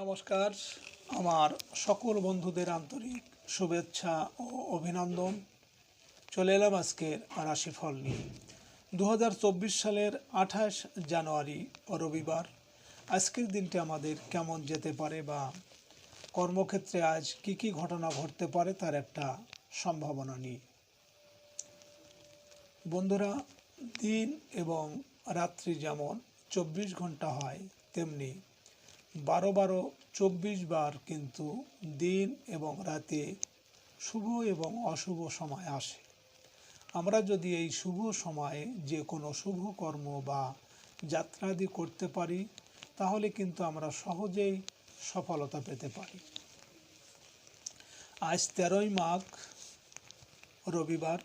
নমস্কার। আমার সকল বন্ধুদের আন্তরিক শুভেচ্ছা ও অভিনন্দন। চলে এলাম আজকের রাশিফল নিয়ে। দু হাজার চব্বিশ সালের আঠাশ জানুয়ারি, রবিবার। আজকের দিনটি আমাদের কেমন যেতে পারে বা কর্মক্ষেত্রে আজ কি কি ঘটনা ঘটতে পারে তার একটা সম্ভাবনা নিয়ে। বন্ধুরা, দিন এবং রাত্রি যেমন চব্বিশ ঘণ্টা হয়, তেমনি বারো বারো চব্বিশ বার কিন্তু দিন এবং রাতে শুভ এবং অশুভ সময় আসে। আমরা যদি এই শুভ সময়ে যে কোনো শুভ কর্ম বা যাত্রাদি করতে পারি, তাহলে কিন্তু আমরা সহজেই সফলতা পেতে পারি। আজ তেরোই মাঘ, রবিবার।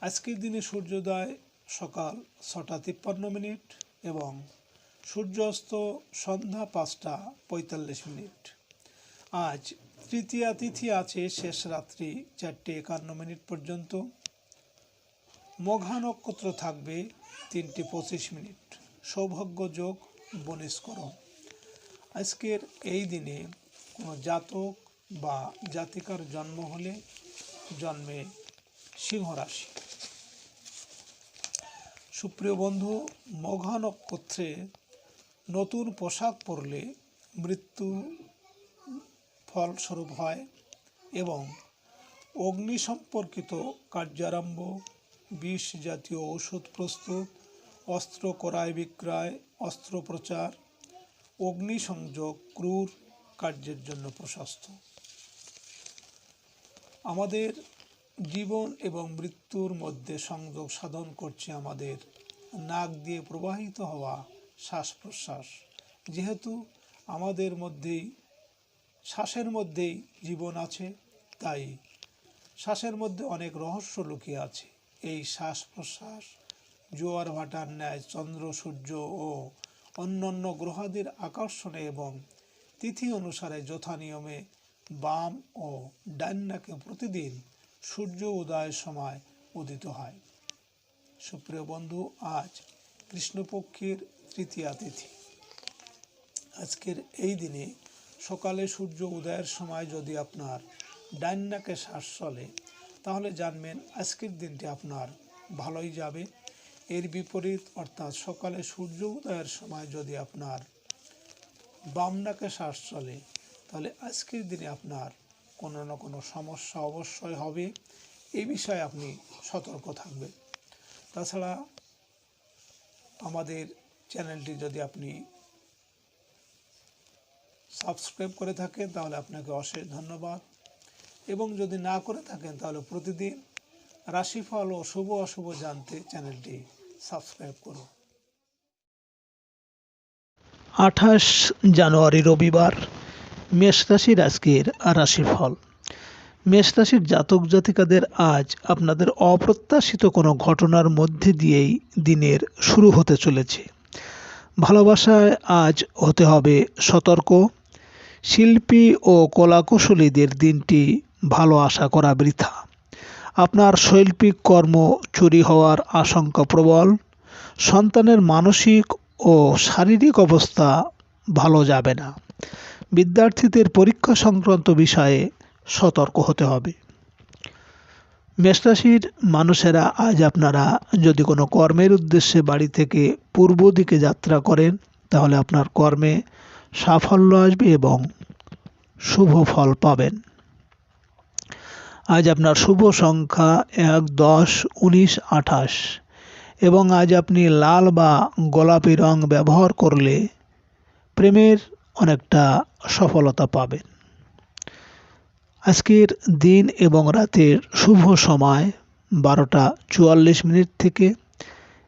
আজকের দিনে সূর্যোদয় সকাল ছটা তিপ্পান্ন মিনিট এবং সূর্যাস্ত সন্ধ্যা পাঁচটা পঁয়তাল্লিশ মিনিট। আজ তৃতীয়া তিথি আছে শেষ রাত্রি চারটে একান্ন মিনিট পর্যন্ত। মঘা নক্ষত্র থাকবে তিনটে পঁচিশ মিনিট। সৌভাগ্য যোগ বনিষ্করণ আজকের এই দিনে কোনো জাতক বা জাতিকার জন্ম হলে জন্মে সিংহ রাশি। সুপ্রিয় বন্ধু, মঘা নক্ষত্রে নতুন পোশাক পরলে মৃত্যু ফলস্বরূপ হয় এবং অগ্নি সম্পর্কিত কার্যারম্ভ, বিষ জাতীয় ঔষধ প্রস্তুত, অস্ত্র ক্রয় বিক্রয়, অস্ত্র প্রচার অগ্নিসংযোগ ক্রূর কার্যের জন্য প্রশস্ত। আমাদের জীবন এবং মৃত্যুর মধ্যে সংযোগ সাধন করছে আমাদের নাক দিয়ে প্রবাহিত হওয়া শ্বাস প্রশ্বাস যেহেতু আমাদের মধ্যেই, শ্বাসের মধ্যেই জীবন আছে, তাই শ্বাসের মধ্যে অনেক রহস্য লুকিয়ে আছে। এই শ্বাস প্রশ্বাস জোয়ার ভাটার ন্যায় চন্দ্র, সূর্য ও অন্যান্য গ্রহাদির আকর্ষণে এবং তিথি অনুসারে যথা নিয়মে বাম ও ডান্নাকে প্রতিদিন সূর্য উদয়ের সময় উদিত হয়। সুপ্রিয় বন্ধু, আজ কৃষ্ণপক্ষের তৃতীয়া তিথি আজকের এই দিনে সকালে সূর্য উদয়ের সময় যদি আপনার ডাইনাকে শ্বাস চলে, তাহলে জানবেন আজকের দিনটি আপনার ভালোই যাবে। এর বিপরীত, অর্থাৎ সকালে সূর্য উদয়ের সময় যদি আপনার বামনাকে শ্বাস চলে, তাহলে আজকের দিনে আপনার কোনো না কোনো সমস্যা অবশ্যই হবে। এই বিষয়ে আপনি সতর্ক থাকবেন। তাছাড়া আমাদের চ্যানেলটি যদি আপনি সাবস্ক্রাইব করে থাকেন, তাহলে আপনাকে অশেষ ধন্যবাদ। এবং যদি না করে থাকেন, তাহলে প্রতিদিন রাশিফল ও শুভ অশুভ জানতে চ্যানেলটি সাবস্ক্রাইব করুন। আঠাশ জানুয়ারি, রবিবার, মেষ রাশির আজকের রাশিফল। মেষ রাশির জাতক জাতিকাদের আজ আপনাদের অপ্রত্যাশিত কোনো ঘটনার মধ্যে দিয়েই দিনের শুরু হতে চলেছে। ভালোবাসায় আজ হতে হবে সতর্ক। শিল্পী ও কলাকুশলীদের দিনটি ভালো আশা করা বৃথা। আপনার শৈল্পিক কর্ম চুরি হওয়ার আশঙ্কা প্রবল। সন্তানের মানসিক ও শারীরিক অবস্থা ভালো যাবে না। বিদ্যার্থীদের পরীক্ষা সংক্রান্ত বিষয়ে সতর্ক হতে হবে। মেষরাশির মানুষেরা আজ আপনারা যদি কোনো কর্মের উদ্দেশ্যে বাড়ি থেকে পূর্ব দিকে যাত্রা করেন, তাহলে আপনার কর্মে সাফল্য আসবে এবং শুভ ফল পাবেন। আজ আপনার শুভ সংখ্যা এক, দশ, উনিশ, আঠাশ। এবং আজ আপনি লাল বা গোলাপি রং ব্যবহার করলে প্রেমের অনেকটা সফলতা পাবেন। আজকের দিন এবং রাতের শুভ সময় বারোটা চুয়াল্লিশ মিনিট থেকে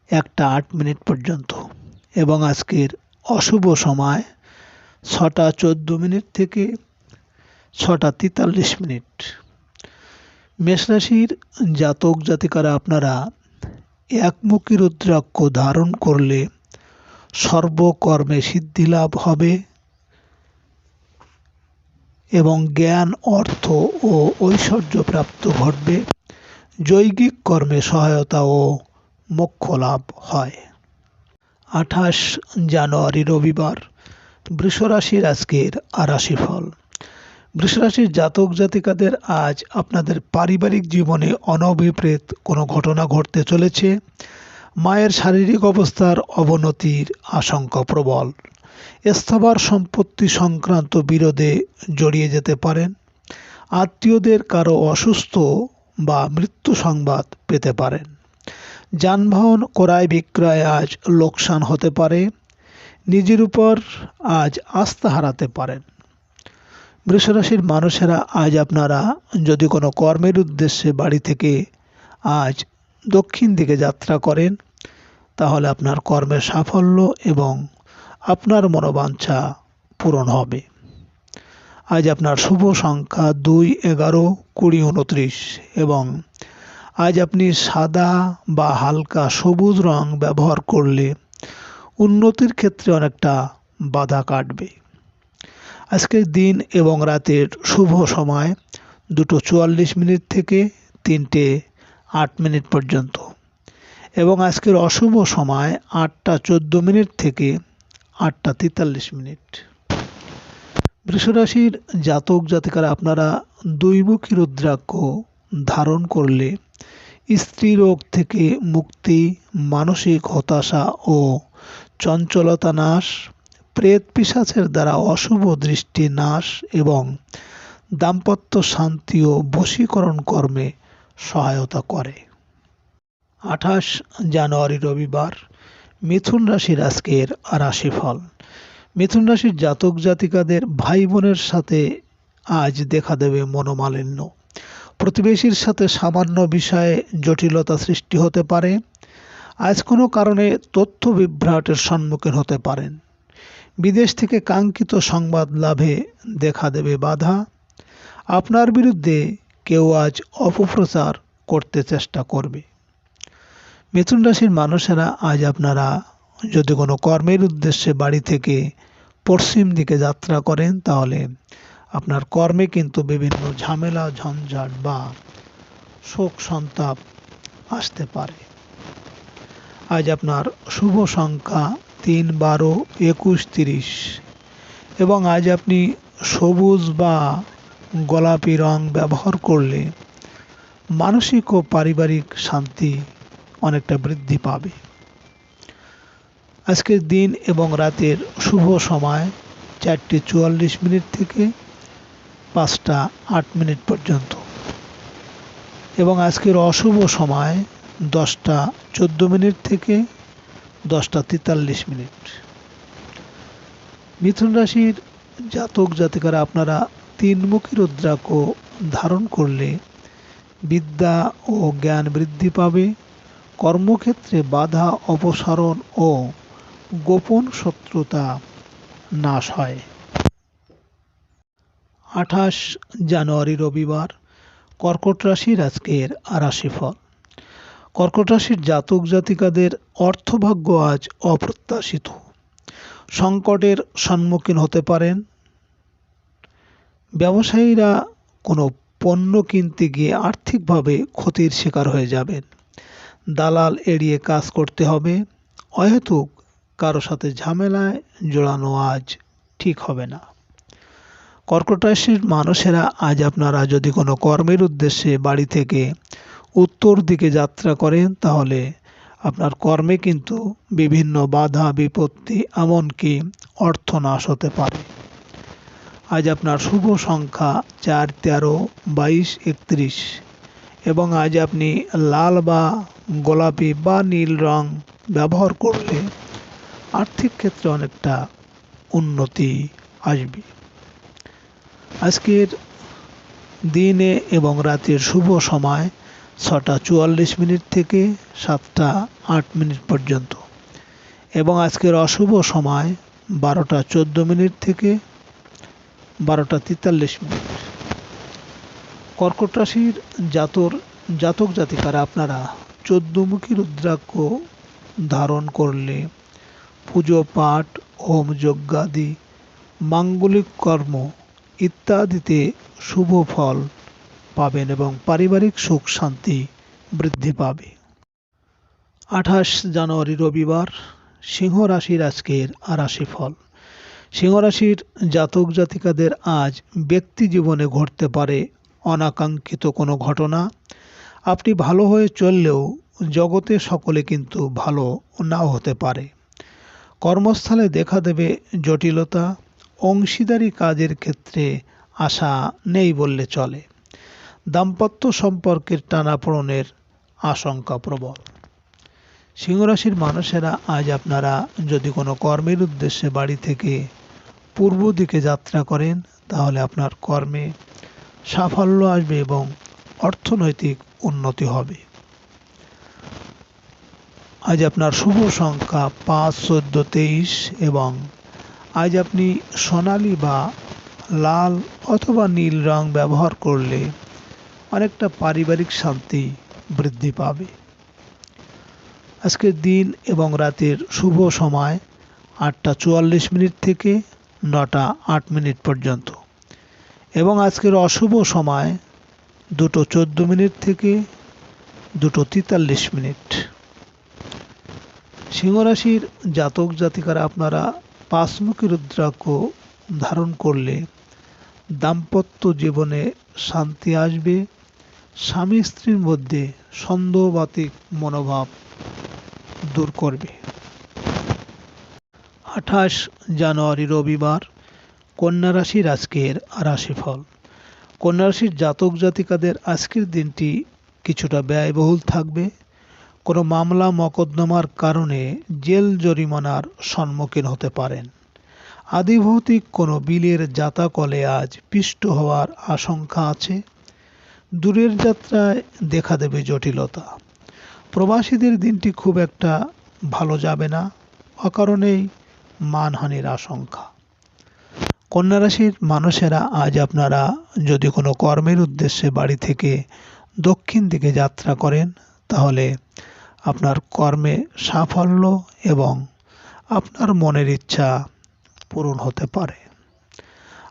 একটা আট মিনিট পর্যন্ত। এবং আজকের অশুভ সময় ছটা চোদ্দ মিনিট থেকে ছটা তেতাল্লিশ মিনিট। মেষরাশির জাতক জাতিকারা আপনারা একমুখী রুদ্রাক্ষ ধারণ করলে সর্বকর্মে সিদ্ধিলাভ হবে। এবং জ্ঞান, অর্থ ও ঐশ্বর্য প্রাপ্ত ঘটবে। জৈগিক কর্মে সহায়তা ও মোক্ষ লাভ হয়। আঠাশ জানুয়ারি, রবিবার, বৃষরাশির আজকের আর রাশিফল বৃষরাশির জাতক জাতিকাদের আজ আপনাদের পারিবারিক জীবনে অনভিপ্রেত কোনো ঘটনা ঘটতে চলেছে। মায়ের শারীরিক অবস্থার অবনতির আশঙ্কা প্রবল। স্থাবর সম্পত্তি সংক্রান্ত বিরোধে জড়িয়ে যেতে পারেন। আত্মীয়দের কারও অসুস্থ বা মৃত্যু সংবাদ পেতে পারেন। যানবাহন ক্রয় বিক্রয় আজ লোকসান হতে পারে। নিজের উপর আজ আস্থা হারাতে পারেন। বৃষরাশির মানুষেরা, আজ আপনারা যদি কোনো কর্মের উদ্দেশ্যে বাড়ি থেকে আজ দক্ষিণ দিকে যাত্রা করেন, তাহলে আপনার কর্মের সাফল্য এবং আপনার মনোবাঞ্ছা পূরণ হবে। আজ আপনার শুভ সংখ্যা দুই এগারো কুড়ি উনত্রিশ এবং আজ আপনি সাদা বা হালকা সবুজ রং ব্যবহার করলে উন্নতির ক্ষেত্রে অনেকটা বাধা কাটবে। আজকের দিন এবং রাতের শুভ সময় দুটো চুয়াল্লিশ মিনিট থেকে তিনটে আট মিনিট পর্যন্ত এবং আজকের অশুভ সময় আটটা চোদ্দ মিনিট থেকে আটটা তেতাল্লিশ মিনিট। বৃষরাশির জাতক জাতিকারা, আপনারা দৈমুখী রুদ্রাক্ষ ধারণ করলে স্ত্রী রোগ থেকে মুক্তি, মানসিক হতাশা ও চঞ্চলতা নাশ, প্রেত পিসাচের দ্বারা অশুভ দৃষ্টি নাশ এবং দাম্পত্য শান্তি ও বশীকরণ কর্মে সহায়তা করে। আঠাশ জানুয়ারি রবিবার মিথুন রাশির আজকের রাশিফল। মিথুন রাশির জাতক জাতিকাদের ভাই বোনের সাথে আজ দেখা দেবে মনোমালিন্য। প্রতিবেশীর সাথে সামান্য বিষয়ে জটিলতা সৃষ্টি হতে পারে। আজ কোনো কারণে তথ্য বিভ্রাটের সম্মুখীন হতে পারেন। বিদেশ থেকে কাঙ্ক্ষিত সংবাদ লাভে দেখা দেবে বাধা। আপনার বিরুদ্ধে কেউ আজ অপপ্রচার করতে চেষ্টা করবে। মিথুন রাশির মানুষেরা আজ আপনারা যদি কোনো কর্মের উদ্দেশ্যে বাড়ি থেকে পশ্চিম দিকে যাত্রা করেন, তাহলে আপনার কর্মে কিন্তু বিভিন্ন ঝামেলা, ঝঞ্ঝাট বা শোক সন্তাপ আসতে পারে। আজ আপনার শুভ সংখ্যা তিন, বারো, একুশ, তিরিশ এবং আজ আপনি সবুজ বা গোলাপি রং ব্যবহার করলে মানসিক ও পারিবারিক শান্তি অনেকটা বৃদ্ধি পাবে। আজকের দিন এবং রাতের শুভ সময় চারটে চুয়াল্লিশ মিনিট থেকে পাঁচটা আট মিনিট পর্যন্ত। এবং আজকের অশুভ সময় দশটা চোদ্দ মিনিট থেকে দশটা তেতাল্লিশ মিনিট। মিথুন রাশির জাতক জাতিকারা, আপনারা তিনমুখী রুদ্রাক্ষ ধারণ করলে বিদ্যা ও জ্ঞান বৃদ্ধি পাবে। কর্মক্ষেত্রে বাধা, অপসারণ ও গোপন শত্রুতা নাশ হয়। আঠাশ জানুয়ারি রবিবার, কর্কট রাশির আজকের রাশিফল কর্কট রাশির জাতক জাতিকাদের অর্থভাগ্য আজ অপ্রত্যাশিত। সংকটের সম্মুখীন হতে পারেন। ব্যবসায়ীরা কোনো পণ্য কিনতে গিয়ে আর্থিকভাবে ক্ষতির শিকার হয়ে যাবেন। দালাল এড়িয়ে কাজ করতে হবে। অহেতুক কারও সাথে ঝামেলায় জোড়ানো আজ ঠিক হবে না। কর্কট রাশির মানুষেরা আজ আপনারা যদি কোনো কর্মের উদ্দেশ্যে বাড়ি থেকে উত্তর দিকে যাত্রা করেন, তাহলে আপনার কর্মে কিন্তু বিভিন্ন বাধা, বিপত্তি, এমনকি অর্থনাশ হতে পারে। আজ আপনার শুভ সংখ্যা চার, তেরো, বাইশ, একত্রিশ। এবং আজ আপনি লাল বা গোলাপি বা নীল রং ব্যবহার করলে আর্থিক ক্ষেত্রে অনেকটা উন্নতি আসবে। আজকের দিনে এবং রাতের শুভ সময় ছটা চুয়াল্লিশ মিনিট থেকে সাতটা আট মিনিট পর্যন্ত এবং আজকের অশুভ সময় বারোটা চোদ্দ মিনিট থেকে বারোটা তেতাল্লিশ মিনিট। কর্কট রাশির জাতর, জাতক জাতিকারা আপনারা চোদ্দমুখী রুদ্রাক্ষ ধারণ করলে পুজো পাঠ, হোম যজ্ঞাদি, মাঙ্গলিক কর্ম ইত্যাদিতে শুভ ফল পাবেন এবং পারিবারিক সুখ শান্তি বৃদ্ধি পাবে। আঠাশ জানুয়ারি রবিবার, সিংহ রাশির আজকের রাশিফল। সিংহরাশির জাতক জাতিকাদের আজ ব্যক্তি জীবনে ঘটতে পারে অনাকাঙ্ক্ষিত কোনো ঘটনা। আপনি ভালো হয়ে চললেও জগতে সকলে কিন্তু ভালো নাও হতে পারে। কর্মস্থলে দেখা দেবে জটিলতা, অংশীদারি কাজের ক্ষেত্রে আশা নেই বললে চলে। দাম্পত্য সম্পর্কের টানাপোড়নের আশঙ্কা প্রবল। সিংহরাশির মানুষেরা আজ আপনারা যদি কোনো কর্মের উদ্দেশ্যে বাড়ি থেকে পূর্ব দিকে যাত্রা করেন, তাহলে আপনার কর্মে সাফল্য আসবে এবং অর্থনৈতিক উন্নতি হবে। আজ আপনার শুভ সংখ্যা পাঁচ, চোদ্দ, তেইশ এবং আজ আপনি সোনালি বা লাল অথবা নীল রং ব্যবহার করলে অনেকটা পারিবারিক শান্তি বৃদ্ধি পাবে। আজকের দিন এবং রাতের শুভ সময় আটটা চুয়াল্লিশ মিনিট থেকে নটা আট মিনিট পর্যন্ত। এবং আজকের অশুভ সময় দুটো চোদ্দ মিনিট থেকে দুটো তেতাল্লিশ মিনিট। সিংহরাশির জাতক জাতিকারা আপনারা পাঁচমুখী রুদ্রাক্ষ ধারণ করলে দাম্পত্য জীবনে শান্তি আসবে, স্বামী স্ত্রীর মধ্যে সন্দেহবাতিক মনোভাব দূর করবে। আঠাশ জানুয়ারি রবিবার কন্যা রাশির আজকের রাশিফল। কন্যা রাশির জাতক জাতিকাদের আজকের দিনটি কিছুটা ব্যয়বহুল থাকবে। কোনো মামলা মকদ্দমার কারণে জেল জরিমানার সম্মুখীন হতে পারেন। আদিভৌতিক কোনো বিলের জাতাকলে আজ পিষ্ট হওয়ার আশঙ্কা আছে। দূরের যাত্রায় দেখা দেবে জটিলতা। প্রবাসীদের দিনটি খুব একটা ভালো যাবে না। অকারণেই মানহানির আশঙ্কা। কন্যা রাশির মানুষেরা আজ আপনারা যদি কোনো কর্মের উদ্দেশ্যে বাড়ি থেকে দক্ষিণ দিকে যাত্রা করেন, তাহলে আপনার কর্মে সাফল্য এবং আপনার মনের ইচ্ছা পূরণ হতে পারে।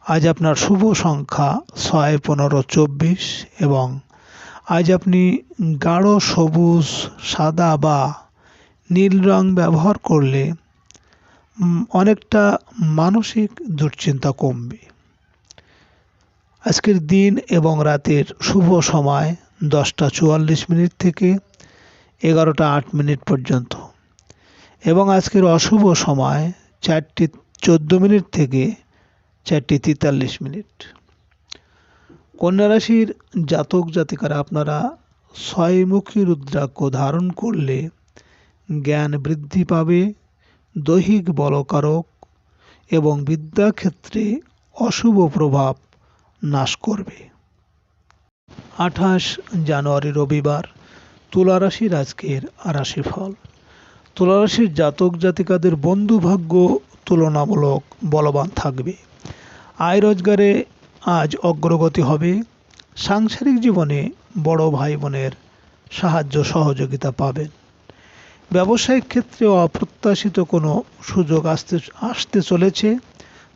আজ আপনার শুভ সংখ্যা ছয়, পনেরো, চব্বিশ এবং আজ আপনি গাঢ়, সবুজ, সাদা বা নীল রং ব্যবহার করলে অনেকটা মানসিক দুশ্চিন্তা কমবে। আজকের দিন এবং রাতের শুভ সময় দশটা চুয়াল্লিশ মিনিট থেকে এগারোটা আট মিনিট পর্যন্ত। এবং আজকের অশুভ সময় চারটি চোদ্দ মিনিট থেকে চারটি তেতাল্লিশ মিনিট। কন্যা রাশির জাতক জাতিকারা, আপনারা ছয়মুখী রুদ্রাক্ষ ধারণ করলে জ্ঞান বৃদ্ধি পাবে। দৈহিক বলকারক এবং বিদ্যাক্ষেত্রে অশুভ প্রভাব নাশ করবে। আঠাশ জানুয়ারি রবিবার, তুলারাশির আজকের রাশিফল। তুলারাশির জাতক জাতিকাদের বন্ধু ভাগ্য তুলনামূলক বলবান থাকবে। আয় রোজগারে আজ অগ্রগতি হবে। সাংসারিক জীবনে বড় ভাই বোনের সাহায্য সহযোগিতা পাবেন। ব্যবসায়িক ক্ষেত্রে অপ্রত্যাশিত কোনো সুযোগ আসতে আসতে চলেছে,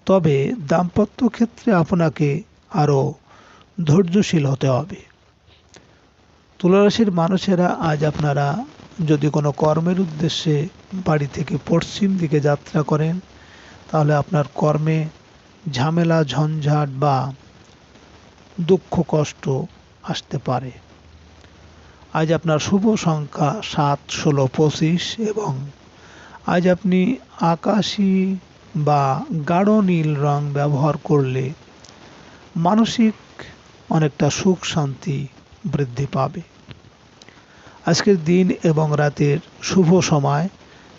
তবে দাম্পত্য ক্ষেত্রে আপনাকে আরও ধৈর্যশীল হতে হবে। তুলারাশির মানুষেরা আজ আপনারা যদি কোনো কর্মের উদ্দেশ্যে বাড়ি থেকে পশ্চিম দিকে যাত্রা করেন, তাহলে আপনার কর্মে ঝামেলা, ঝঞ্ঝাট বা দুঃখ, কষ্ট আসতে পারে। আজ আপনার শুভ সংখ্যা সাত, ষোলো, পঁচিশ এবং আজ আপনি আকাশি বা গাঢ় নীল রং ব্যবহার করলে মানসিক অনেকটা সুখ শান্তি বৃদ্ধি পাবে। আজকের দিন এবং রাতের শুভ সময়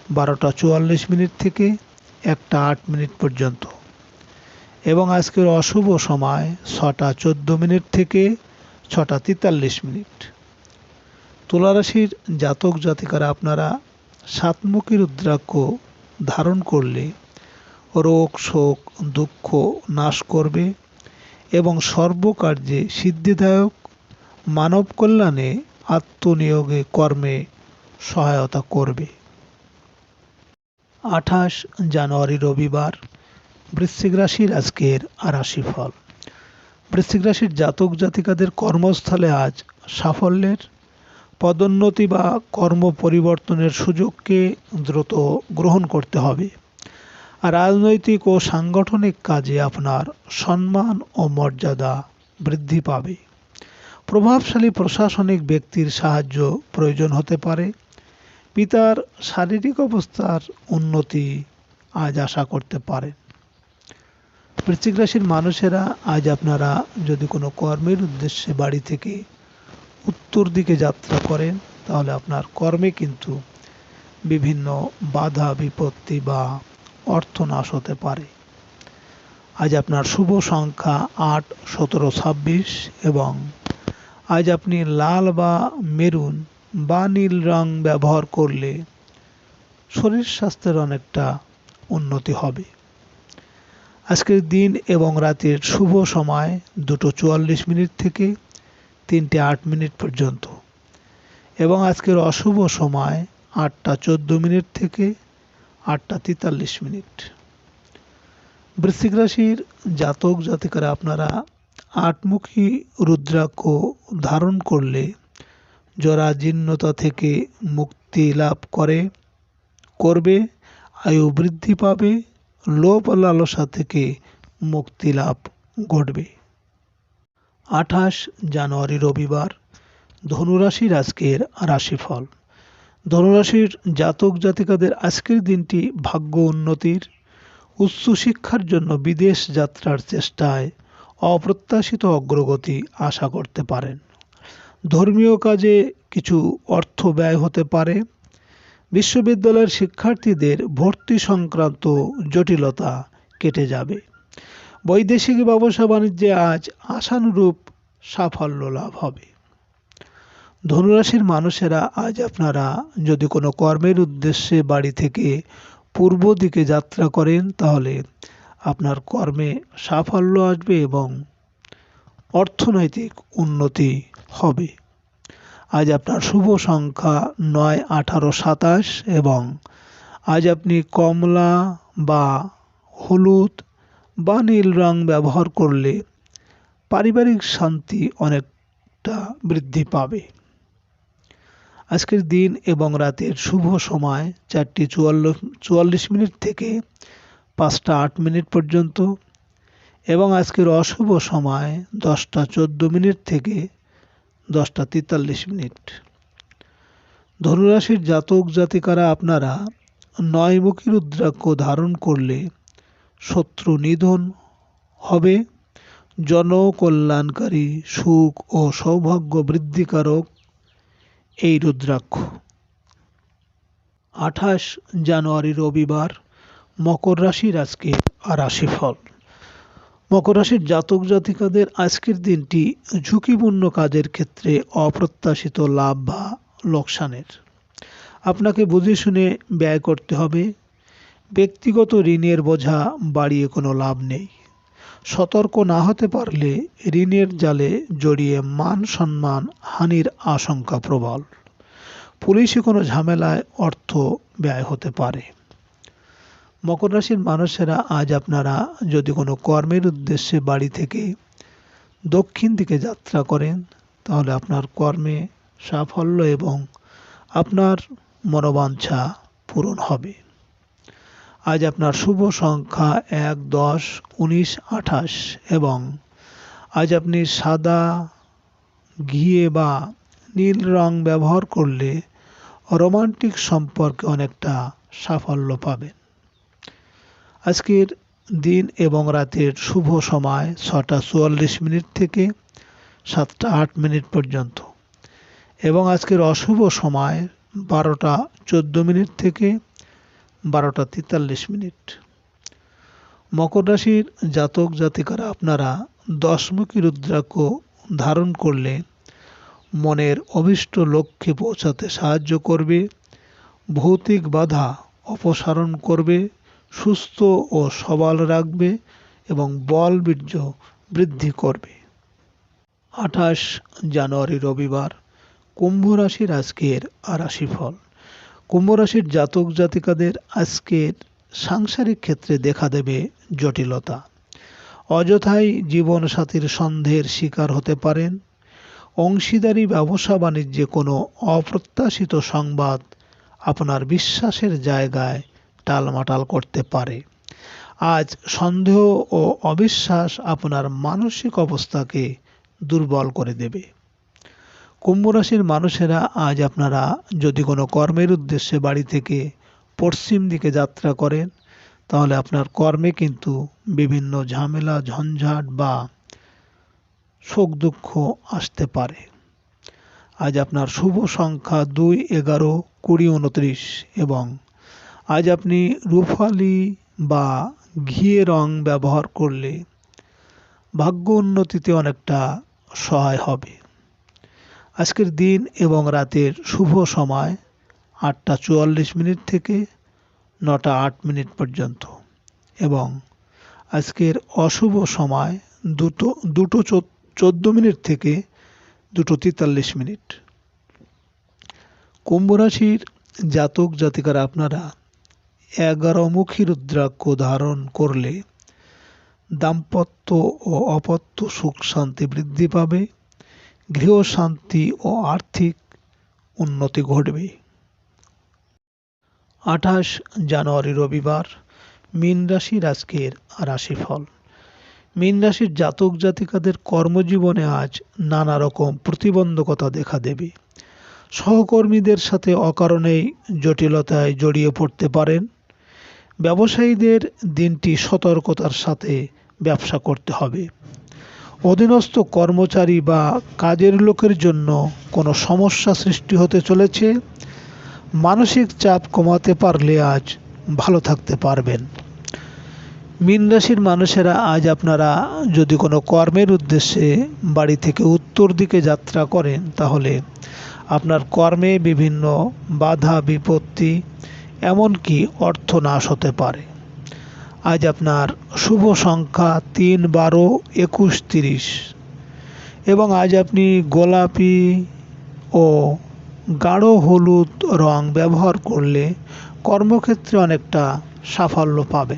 বারোটা চুয়াল্লিশ মিনিট থেকে একটা আট মিনিট পর্যন্ত এবং আজকের অশুভ সময় ছটা চোদ্দ মিনিট থেকে ছটা তেতাল্লিশ মিনিট। তুলারাশির জাতক জাতিকারা আপনারা সাতমুখী রুদ্রাক্ষ ধারণ করলে রোগ, শোক, দুঃখ নাশ করবে এবং সর্বকার্যে সিদ্ধিদায়ক মানব কল্যাণে আত্মনিয়োগে কর্মে সহায়তা করবে। আঠাশ জানুয়ারি রবিবার, বৃশ্চিক রাশির আজকের রাশিফল। বৃশ্চিক রাশির জাতক জাতিকাদের কর্মস্থলে আজ সাফল্যের পদোন্নতি বা কর্ম পরিবর্তনের সুযোগকে দ্রুত গ্রহণ করতে হবে। রাজনৈতিক ও সাংগঠনিক কাজে আপনার সম্মান ও মর্যাদা বৃদ্ধি পাবে। প্রভাবশালী প্রশাসনিক ব্যক্তির সাহায্য প্রয়োজন হতে পারে। পিতার শারীরিক অবস্থার উন্নতি আজ আশা করতে পারেন। বৃশ্চিক রাশির মানুষেরা আজ আপনারা যদি কোনো কর্মের উদ্দেশ্যে বাড়ি থেকে উত্তর দিকে যাত্রা করেন, তাহলে আপনার কর্মে কিন্তু বিভিন্ন বাধা, বিপত্তি বা অর্থনাশ হতে পারে। আজ আপনার শুভ সংখ্যা আট, সতেরো, ছাব্বিশ এবং আজ আপনি লাল বা মেরুন বা নীল রং ব্যবহার করলে শরীর স্বাস্থ্যের অনেকটা উন্নতি হবে। আজকের দিন এবং রাতের শুভ সময় দুটো চুয়াল্লিশ মিনিট থেকে তিনটে আট মিনিট পর্যন্ত। এবং আজকের অশুভ সময় আটটা চোদ্দ মিনিট থেকে আটটা তেতাল্লিশ মিনিট। বৃশ্চিক রাশির জাতক জাতিকারা, আপনারা আটমুখী রুদ্রাক্ষ ধারণ করলে জরাজীর্ণতা থেকে মুক্তি লাভ করে, করবে, আয়ু বৃদ্ধি পাবে, লোভ লালসা থেকে মুক্তি লাভ ঘটবে। আঠাশ জানুয়ারি রবিবার ধনুরাশির আজকের রাশিফল। ধনুরাশির জাতক জাতিকাদের আজকের দিনটি ভাগ্য উন্নতির, উচ্চশিক্ষার জন্য বিদেশ যাত্রার চেষ্টায় অপ্রত্যাশিত অগ্রগতি আশা করতে পারেন। ধর্মীয় কাজে কিছু অর্থ ব্যয় হতে পারে। বিশ্ববিদ্যালয়ের শিক্ষার্থীদের ভর্তি সংক্রান্ত জটিলতা কেটে যাবে। বৈদেশিক ব্যবসা বাণিজ্যে আজ আশানুরূপ সাফল্য লাভ হবে। ধনুরাশির মানুষেরা, আজ আপনারা যদি কোনো কর্মের উদ্দেশ্যে বাড়ি থেকে পূর্ব দিকে যাত্রা করেন, তাহলে আপনার কর্মে সাফল্য আসবে এবং অর্থনৈতিক উন্নতি হবে। আজ আপনার শুভ সংখ্যা নয়, আঠারো, সাতাশ এবং আজ আপনি কমলা বা হলুদ বা নীল রং ব্যবহার করলে পারিবারিক শান্তি অনেকটা বৃদ্ধি পাবে। আজকের দিন এবং রাতের শুভ সময় চারটি চুয়াল্লিশ চুয়াল্লিশ মিনিট থেকে পাঁচটা আট মিনিট পর্যন্ত এবং আজকের অশুভ সময় দশটা চোদ্দ মিনিট থেকে দশটা তেতাল্লিশ মিনিট। ধনুরাশির জাতক জাতিকারা আপনারা নয়মুখী রুদ্রাক্ষ ধারণ করলে শত্রু নিধন হবে। জনকল্যাণকারী সুখ ও সৌভাগ্য বৃদ্ধিকারক এই রুদ্রাক্ষ। আঠাশ জানুয়ারি রবিবার, মকর রাশির আজকে রাশিফল। মকর রাশির জাতক জাতিকাদের আজকের দিনটি ঝুঁকিপূর্ণ কাজের ক্ষেত্রে অপ্রত্যাশিত লাভ বা লোকসানের। আপনাকে বুঝে শুনে ব্যয় করতে হবে ব্যক্তিগত ঋণের বোঝা বাড়িয়ে কোনো লাভ নেই। সতর্ক না হতে পারলে ঋণের জালে জড়িয়ে মান সম্মান হানির আশঙ্কা প্রবল। পুলিশে কোনো ঝামেলায় অর্থ ব্যয় হতে পারে। মকর রাশির মানুষেরা আজ আপনারা যদি কোনো কর্মের উদ্দেশ্যে বাড়ি থেকে দক্ষিণ দিকে যাত্রা করেন, তাহলে আপনার কর্মে সাফল্য এবং আপনার মনোবাঞ্ছা পূরণ হবে। আজ আপনার শুভ সংখ্যা এক, দশ, উনিশ, আঠাশ এবং আজ আপনি সাদা ঘিয়ে বা নীল রং ব্যবহার করলে রোমান্টিক সম্পর্কে অনেকটা সাফল্য পাবেন। আজকের দিন এবং রাতের শুভ সময় ছটা চুয়াল্লিশ মিনিট থেকে সাতটা আট মিনিট পর্যন্ত এবং আজকের অশুভ সময় বারোটা চোদ্দ মিনিট থেকে বারোটা তেতাল্লিশ মিনিট। মকর রাশির জাতক জাতিকারা আপনারা দশমুখী রুদ্রাক্ষ ধারণ করলে মনের অভিষ্ট লক্ষ্যে পৌঁছাতে সাহায্য করবে, ভৌতিক বাধা অপসারণ করবে, সুস্থ ও সবল রাখবে এবং বল বীর্য বৃদ্ধি করবে। আঠাশ জানুয়ারি রবিবার, কুম্ভ রাশির আজকের রাশিফল। কুম্ভ রাশির জাতক জাতিকাদের আজকের সাংসারিক ক্ষেত্রে দেখা দেবে জটিলতা। অযথাই জীবনসাথীর সন্দেহের শিকার হতে পারেন। অংশীদারি, ব্যবসা, বাণিজ্যে কোনো অপ্রত্যাশিত সংবাদ আপনার বিশ্বাসের জায়গায় টালমাটাল করতে পারে। আজ সন্দেহ ও অবিশ্বাস আপনার মানসিক অবস্থাকে দুর্বল করে দেবে। কুম্ভ রাশির মানুষেরা আজ আপনারা যদি কোনো কর্মের উদ্দেশ্যে বাড়ি থেকে পশ্চিম দিকে যাত্রা করেন, তাহলে আপনার কর্মে কিন্তু বিভিন্ন ঝামেলা, ঝঞ্ঝাট বা শোক দুঃখ আসতে পারে। আজ আপনার শুভ সংখ্যা দুই, এগারো, কুড়ি, উনত্রিশ এবং আজ আপনি রুফালি বা ঘিয়ে রং ব্যবহার করলে ভাগ্য উন্নতিতে অনেকটা সহায় হবে। আজকের দিন এবং রাতের শুভ সময় আটটা চুয়াল্লিশ মিনিট থেকে নটা আট মিনিট পর্যন্ত। এবং আজকের অশুভ সময় দুটো দুটো চোদ্দ মিনিট থেকে দুটো তেতাল্লিশ মিনিট। কুম্ভ রাশির জাতক জাতিকারা আপনারা এগারোমুখী রুদ্রাক্ষ ধারণ করলে দাম্পত্য ও অপত্য সুখ শান্তি বৃদ্ধি পাবে। গৃহ শান্তি ও আর্থিক উন্নতি ঘটবে। আঠাশ জানুয়ারি রবিবার, মীন রাশির আজকের রাশিফল। মীন রাশির জাতক জাতিকাদের কর্মজীবনে আজ নানা রকম প্রতিবন্ধকতা দেখা দেবে। সহকর্মীদের সাথে অকারণেই জটিলতায় জড়িয়ে পড়তে পারেন। ব্যবসায়ীদের দিনটি সতর্কতার সাথে ব্যবসা করতে হবে। অধীনস্থ কর্মচারী বা কাজের লোকের জন্য কোনো সমস্যা সৃষ্টি হতে চলেছে। মানসিক চাপ কমাতে পারলে আজ ভালো থাকতে পারবেন। মীন রাশির মানুষেরা আজ আপনারা যদি কোনো কর্মের উদ্দেশ্যে বাড়ি থেকে উত্তর দিকে যাত্রা করেন, তাহলে আপনার কর্মে বিভিন্ন বাধা, বিপত্তি, এমনকি অর্থ নাশ হতে পারে। আজ আপনার শুভ সংখ্যা তিন, বারো, একুশ, তিরিশ। এবং আজ আপনি গোলাপি ও গাঢ় হলুদ রং ব্যবহার করলে কর্মক্ষেত্রে অনেকটা সাফল্য পাবে।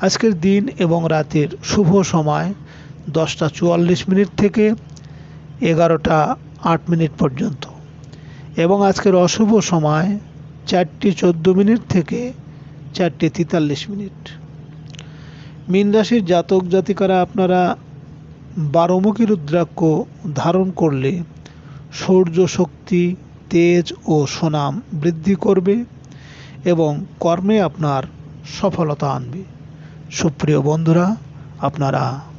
আজকের দিন এবং রাতের শুভ সময় দশটা চুয়াল্লিশ মিনিট থেকে এগারোটা আট মিনিট পর্যন্ত। এবং আজকের অশুভ সময় চারটি চোদ্দ মিনিট থেকে চারটে তেতাল্লিশ মিনিট। মীন রাশির জাতক জাতিকারা আপনারা বারোমুখী রুদ্রাক্ষ ধারণ করলে সৌর্য শক্তি, তেজ ও সুনাম বৃদ্ধি করবে এবং কর্মে আপনার সফলতা আনবে। সুপ্রিয় বন্ধুরা, আপনারা